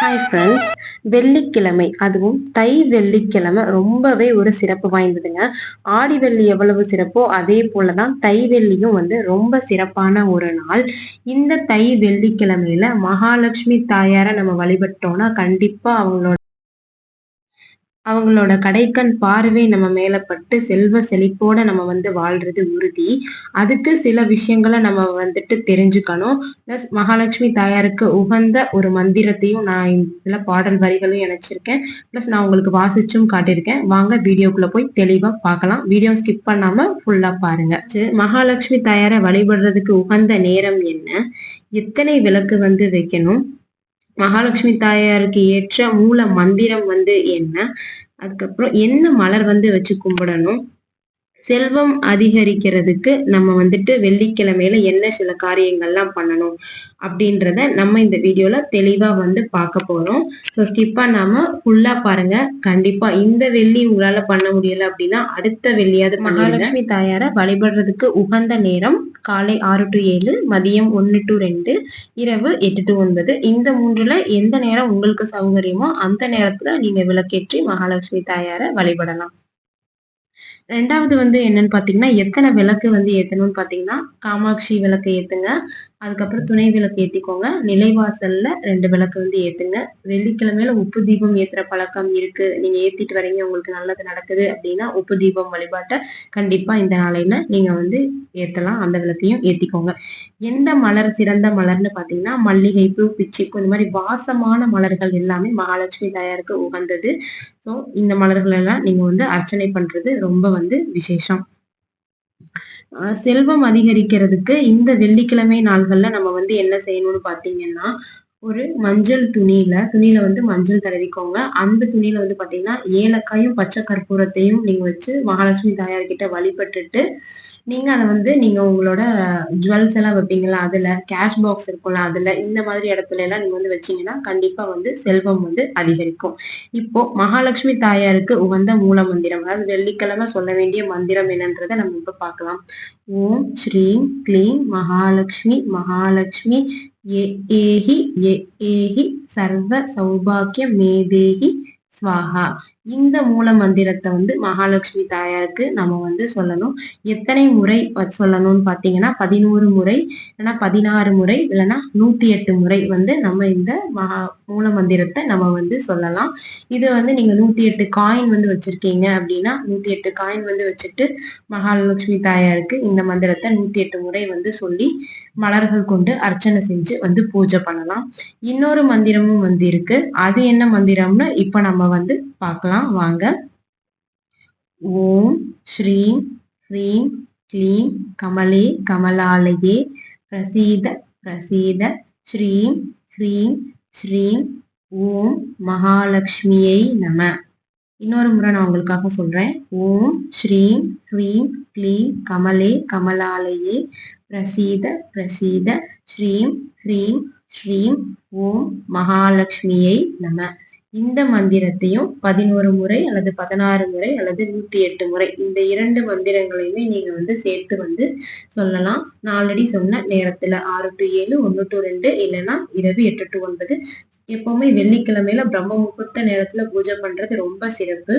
Hi friends வெள்ளிக்கிழமை அதுவும் தை வெள்ளிக்கிழமை ரொம்பவே ஒரு சிறப்பு வாய்ந்ததுங்க. ஆடி வெள்ளி எவ்வளவு சிறப்போ அதே போலதான் தை வெள்ளியும் வந்து ரொம்ப சிறப்பான ஒரு நாள். இந்த தை வெள்ளிக்கிழமையில மகாலட்சுமி தாயார நம்ம வழிபட்டோம்னா கண்டிப்பா அவங்களோட அவங்களோட கடைக்கண் பார்வை நம்ம மேல பட்டு செல்வ செழிப்போட நம்ம வந்து வாழ்றது உறுதி. அதுக்கு சில விஷயங்களை நம்ம வந்துட்டு தெரிஞ்சுக்கணும். பிளஸ் மகாலட்சுமி தாயாருக்கு உகந்த ஒரு மந்திரத்தையும் நான் இதுல பாடல் வரிகளும் இணைச்சிருக்கேன். பிளஸ் நான் உங்களுக்கு வாசிச்சும் காட்டியிருக்கேன். வாங்க வீடியோக்குள்ள போய் தெளிவா பார்க்கலாம். வீடியோ ஸ்கிப் பண்ணாம ஃபுல்லா பாருங்க. மகாலட்சுமி தாயாரை வழிபடுறதுக்கு உகந்த நேரம் என்ன? எத்தனை விளக்கு வந்து வைக்கணும்? மகாலட்சுமி தாயாருக்கு ஏற்ற மூல மந்திரம் வந்து என்ன? அதுக்கப்புறம் என்ன மலர் வந்து வச்சு கும்பிடணும்? செல்வம் அதிகரிக்கிறதுக்கு நம்ம வந்துட்டு வெள்ளிக்கிழமையில என்ன சில காரியங்கள்லாம் பண்ணணும்? அப்படின்றத நம்ம இந்த வீடியோல தெளிவா வந்து பார்க்க போறோம். ஸோ ஸ்கிப்பா நாம ஃபுல்லா பாருங்க. கண்டிப்பா இந்த வெள்ளி உங்களால பண்ண முடியல அப்படின்னா அடுத்த வெள்ளியாவது மகாலட்சுமி தாயார வழிபடுறதுக்கு உகந்த நேரம் காலை ஆறு டு ஏழு மதியம் ஒன்னு டு ரெண்டு இரவு எட்டு டு ஒன்பது. இந்த மூன்றுல எந்த நேரம் உங்களுக்கு சௌகரியமோ அந்த நேரத்துல நீங்க விளக்கேற்றி மகாலட்சுமி தாயார வழிபடலாம். ரெண்டாவது வந்து என்னன்னு பாத்தீங்கன்னா எத்தனை விளக்கு வந்து ஏத்தணும்னு பாத்தீங்கன்னா காமாட்சி விளக்கு ஏத்துங்க. அதுக்கப்புறம் துணை விளக்கு ஏத்திக்கோங்க. நிலைவாசல்ல ரெண்டு விளக்கு வந்து ஏத்துங்க. வெள்ளிக்கிழமையில உப்பு தீபம் ஏத்துற பழக்கம் இருக்கு. நீங்க ஏத்திட்டு வரீங்க உங்களுக்கு நல்லது நடக்குது அப்படின்னா உப்பு தீபம் வழிபாட்டை கண்டிப்பா இந்த நாளையில நீங்க வந்து ஏத்தலாம். அந்த விளக்கையும் ஏத்திக்கோங்க. எந்த மலர் சிறந்த மலர்னு பாத்தீங்கன்னா மல்லிகை பூ பிச்சிப்பூ இந்த மாதிரி வாசமான மலர்கள் எல்லாமே மகாலட்சுமி தாயாருக்கு உகந்தது. ஸோ இந்த மலர்கள் எல்லாம் நீங்க வந்து அர்ச்சனை பண்றது ரொம்ப வந்து விசேஷம். செல்வம் அதிகரிக்கிறதுக்கு இந்த வெள்ளிக்கிழமை நாள்கள்ல நம்ம வந்து என்ன செய்யணும்னு பாத்தீங்கன்னா ஒரு மஞ்சள் துணியில துணியில வந்து மஞ்சள் தடவிக்கோங்க. அந்த துணியில வந்து பாத்தீங்கன்னா ஏலக்காயும் பச்சை கற்பூரத்தையும் நீங்க வச்சு மகாலட்சுமி தாயார் கிட்ட வழிபட்டுட்டு நீங்க அதை வந்து நீங்க உங்களோட ஜுவல்ஸ் எல்லாம் வைப்பீங்களா அதுல கேஷ் பாக்ஸ் இருக்கும்ல அதுல இந்த மாதிரி இடத்துல எல்லாம் நீங்க வந்து வச்சீங்கன்னா கண்டிப்பா வந்து செல்வம் வந்து அதிகரிக்கும். இப்போ மகாலட்சுமி தாயாருக்கு உகந்த மூல மந்திரம் அதாவது வெள்ளிக்கிழமை சொல்ல வேண்டிய மந்திரம் என்னன்றதை நம்ம இப்ப பார்க்கலாம். ஓம் ஸ்ரீம் கிளீம் மகாலட்சுமி மகாலட்சுமி ஏஹி ஏஹி சர்வ சௌபாக்கிய மேதேகி ஸ்வாஹா இந்த மூல மந்திரத்தை வந்து மகாலட்சுமி தாயாருக்கு நம்ம வந்து சொல்லணும். எத்தனை முறை சொல்லணும்னு பாத்தீங்கன்னா பதினோரு முறை இல்லைன்னா பதினாறு முறை இல்லைன்னா நூத்தி எட்டு முறை வந்து நம்ம இந்த மகா மூல மந்திரத்தை நம்ம வந்து சொல்லலாம். இது வந்து நீங்க நூத்தி எட்டு காயின் வந்து வச்சிருக்கீங்க அப்படின்னா நூத்தி எட்டு காயின் வந்து வச்சுட்டு மகாலட்சுமி தாயாருக்கு இந்த மந்திரத்தை நூத்தி எட்டு முறை வந்து சொல்லி மலர்கள் கொண்டு அர்ச்சனை செஞ்சு வந்து பூஜை பண்ணலாம். இன்னொரு மந்திரமும் வந்து இருக்கு. அது என்ன மந்திரம்னு இப்ப நம்ம வந்து பார்க்கலாம். வாங்க. ஓம் ஸ்ரீம் ஹ்ரீம் க்ளீம் கமலே கமலாலயே பிரசீத பிரசீத ஸ்ரீம் ஹ்ரீம் ஸ்ரீம் ஓம் மகாலட்சுமியை நம. இன்னொரு முறை நான் உங்களுக்காக சொல்றேன். ஓம் ஸ்ரீம் ஹ்ரீம் க்ளீம் கமலே கமலாலயே பிரசீத பிரசீத. ஸ்ரீம் ஹ்ரீம் ஸ்ரீம் ஓம் மகாலட்சுமியை நம. இந்த மந்திரத்தையும் பதினோரு முறை அல்லது பதினாறு முறை அல்லது நூத்தி எட்டு முறை இந்த இரண்டு மந்திரங்களையுமே நீங்க வந்து சேர்த்து வந்து சொல்லலாம். நான் ஆல்ரெடி சொன்ன நேரத்துல ஆறு டு ஏழு ஒன்னு டு ரெண்டு இல்லைன்னா இரவு எட்டு டு ஒன்பது. எப்பவுமே வெள்ளிக்கிழமையில பிரம்ம முகூர்த்த நேரத்துல பூஜை பண்றது ரொம்ப சிறப்பு.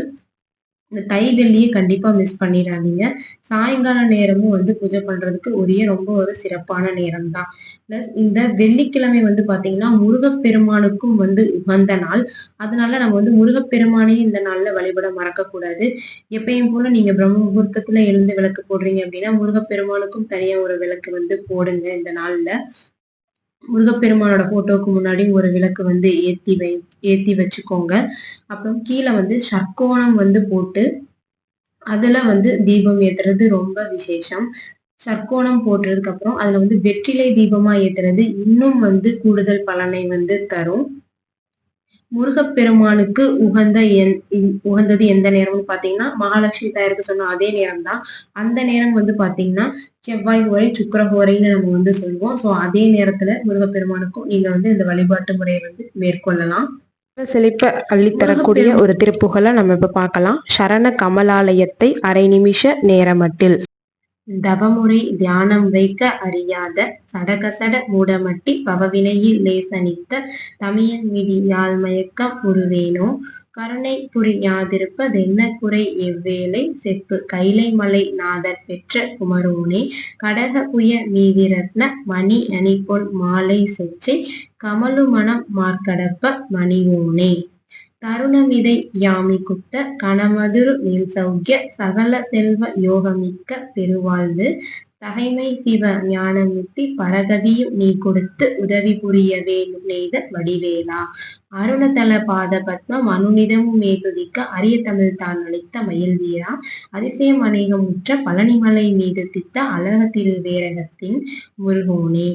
இந்த தை வெள்ளியை கண்டிப்பா மிஸ் பண்ணிடாதீங்க. சாயங்கால நேரமும் வந்து பூஜை பண்றதுக்கு உரிய ரொம்ப ஒரு சிறப்பான நேரம் தான் பிளஸ் இந்த வெள்ளிக்கிழமை வந்து பாத்தீங்கன்னா முருகப்பெருமானுக்கும் வந்து உகந்த நாள். அதனால நம்ம வந்து முருகப்பெருமானையும் இந்த நாள்ல வழிபட மறக்க கூடாது எப்பயும் போல நீங்க பிரம்ம முகூர்த்தத்துல எழுந்து விளக்கு போடுறீங்க அப்படின்னா முருகப்பெருமானுக்கும் தனியா ஒரு விளக்கு வந்து போடுங்க இந்த நாள்ல. முருகப்பெருமானோட போட்டோவுக்கு முன்னாடி ஒரு விளக்கு வந்து ஏத்தி வை ஏத்தி வச்சுக்கோங்க. அப்புறம் கீழே வந்து சர்க்கோணம் வந்து போட்டு அதுல வந்து தீபம் ஏத்துறது ரொம்ப விசேஷம். சர்க்கோணம் போட்டதுக்கு அப்புறம் அதுல வந்து வெற்றிலை தீபமா ஏத்துறது இன்னும் வந்து கூடுதல் பலனை வந்து தரும். முருகப்பெருமானுக்கு உகந்த என் உகந்தது எந்த நேரம்னு பாத்தீங்கன்னா மகாலட்சுமி தாயாருக்கு சொன்ன அதே நேரம் தான் அந்த நேரம் வந்து பாத்தீங்கன்னா செவ்வாய் ஹோரை சுக்கர ஹோரைன்னு நம்ம வந்து சொல்லுவோம். ஸோ அதே நேரத்துல முருகப்பெருமானுக்கும் நீங்க வந்து இந்த வழிபாட்டு முறையை வந்து மேற்கொள்ளலாம். செழிப்ப அள்ளித்தரக்கூடிய ஒரு திருப்புகளை நம்ம இப்ப பார்க்கலாம். சரண கமலாலயத்தை அரை நிமிஷ நேரமட்டில். தவமுறை தியானம் வைக்க அறியாத சடகசட மூடமட்டி பவவினையில் லேசனித்த தமியன் விதி யாழ்மயக்கம் உருவேனோ? கருணை புரியாதிருப்பதென்ன குறை? எவ்வேளை செப்பு கைலை மலை நாதர் பெற்ற குமரோனே கடக புய மீதிரத்ன மணி அணிபொன் மாலை செச்சை கமலுமணம் மார்க்கடப்ப மணிவோனே. தருணமிதை யாமி குத்த கணமதுரு நீல்சௌக்கிய சகல செல்வ யோகமிக்க பெருவாழ்வு தகைமை சிவ ஞானமுத்தி பரகதியும் நீ கொடுத்து உதவி புரியவே நெய்த வடிவேலா. அருணதல பாத பத்மம் அனுநிதமும் மேதுதிக்க அரிய தமிழ் தான் அளித்த மயில் வீரா. அதிசயம் அநேகமுற்ற பழனிமலை மீது தித்த அழக திருவேரகத்தின் முருகோனே.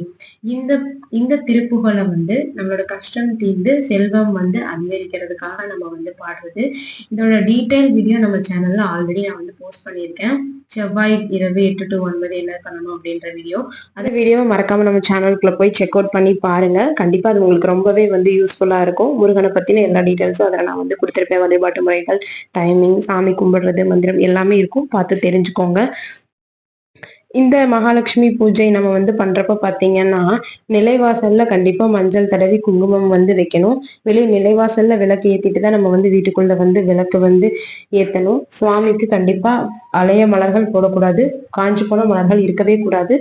இந்த இந்த திருப்புகளை வந்து நம்மளோட கஷ்டம் தீர்ந்து செல்வம் வந்து அதிகரிக்கிறதுக்காக நம்ம வந்து பாடுறது. இதோட டீட்டெயில் வீடியோ நம்ம சேனல்ல ஆல்ரெடி நான் வந்து போஸ்ட் பண்ணியிருக்கேன். செவ்வாய் இரவு எட்டு டு ஒன்பது என்ன பண்ணணும் அப்படின்ற வீடியோ அந்த வீடியோவை மறக்காம நம்ம சேனலுக்குள்ள போய் செக் அவுட் பண்ணி பாருங்க. கண்டிப்பா அது உங்களுக்கு ரொம்பவே வந்து யூஸ்ஃபுல்லா இருக்கும். முருகனை பத்தின எல்லா டீட்டெயில்ஸும் அதில் நான் வந்து கொடுத்துருப்பேன். வழிபாட்டு முறைகள் டைமிங் சாமி கும்பிடுறது மந்திரம் எல்லாமே இருக்கும். பார்த்து தெரிஞ்சுக்கோங்க. இந்த மகாலட்சுமி பூஜை நம்ம வந்து பண்றப்ப பாத்தீங்கன்னா நிலைவாசல்ல கண்டிப்பா மஞ்சள் தடவி குங்குமம் வந்து வைக்கணும். வெளியே நிலைவாசல்ல விளக்கு ஏத்திட்டு தான் நம்ம வந்து வீட்டுக்குள்ள வந்து விளக்கு வந்து ஏத்தணும். சுவாமிக்கு கண்டிப்பா அலைய மலர்கள் போடக்கூடாது. காஞ்சி போன மலர்கள் இருக்கவே கூடாது.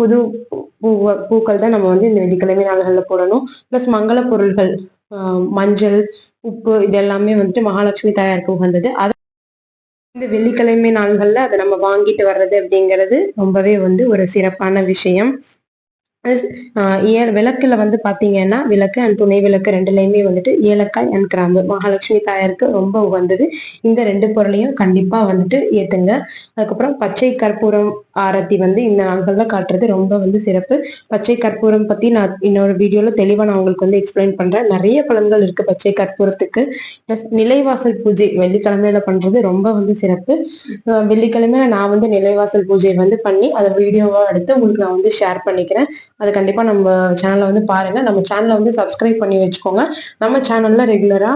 புது பூ பூக்கள் தான் நம்ம வந்து இந்த வெள்ளிக்கிழமை நாள்கள்ல போடணும். பிளஸ் மங்கள பொருள்கள் மஞ்சள் உப்பு இது எல்லாமே வந்துட்டு மகாலட்சுமி தாயாருக்கு உகந்தது. அதை இந்த வெள்ளிக்கிழமை நாள்களில் அதை நம்ம வாங்கிட்டு வர்றது அப்படிங்கிறது ரொம்பவே வந்து ஒரு சிறப்பான விஷயம். விளக்குல வந்து பாத்தீங்கன்னா விளக்கு அண்ட் துணை விளக்கு ரெண்டுலையுமே வந்துட்டு ஏலக்காய் அண்ட் கிராம்பு. மகாலட்சுமி தாயாருக்கு ரொம்ப உகந்தது. இந்த ரெண்டு பொருளையும் கண்டிப்பா வந்துட்டு ஏத்துங்க. அதுக்கப்புறம் பச்சை கற்பூரம் ஆரத்தி வந்து இந்த நாள்களில் காட்டுறது ரொம்ப வந்து சிறப்பு. பச்சை கற்பூரம் பத்தி நான் இன்னொரு வீடியோல தெளிவா நான் உங்களுக்கு வந்து எக்ஸ்பிளைன் பண்றேன். நிறைய பலன்கள் இருக்கு பச்சை கற்பூரத்துக்கு. பிளஸ் நிலைவாசல் பூஜை வெள்ளிக்கிழமையில பண்றது ரொம்ப வந்து சிறப்பு. வெள்ளிக்கிழமையில நான் வந்து நிலைவாசல் பூஜை வந்து பண்ணி அதை வீடியோவா எடுத்து உங்களுக்கு நான் வந்து ஷேர் பண்ணிக்கிறேன். அது கண்டிப்பா நம்ம சேனலை வந்து பாருங்க. நம்ம சேனலை வந்து சப்ஸ்கிரைப் பண்ணி வச்சுக்கோங்க. நம்ம சேனல்ல ரெகுலரா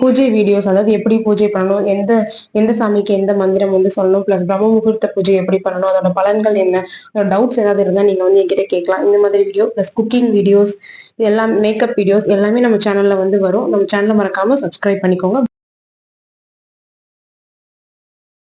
பூஜை வீடியோஸ் அதாவது எப்படி பூஜை பண்ணணும் எந்த எந்த சாமிக்கு எந்த மந்திரம் வந்து சொல்லணும் பிளஸ் பிரம்ம முகூர்த்த பூஜை எப்படி பண்ணணும் அதோட பலன்கள் என்ன அதோட டவுட்ஸ் ஏதாவது இருந்தால் நீங்கள் வந்து என்கிட்ட கேட்கலாம். இந்த மாதிரி வீடியோ பிளஸ் குக்கிங் வீடியோஸ் எல்லாம் மேக்கப் வீடியோஸ் எல்லாமே நம்ம சேனல்ல வந்து வரும். நம்ம சேனலை மறக்காம சப்ஸ்கிரைப் பண்ணிக்கோங்க.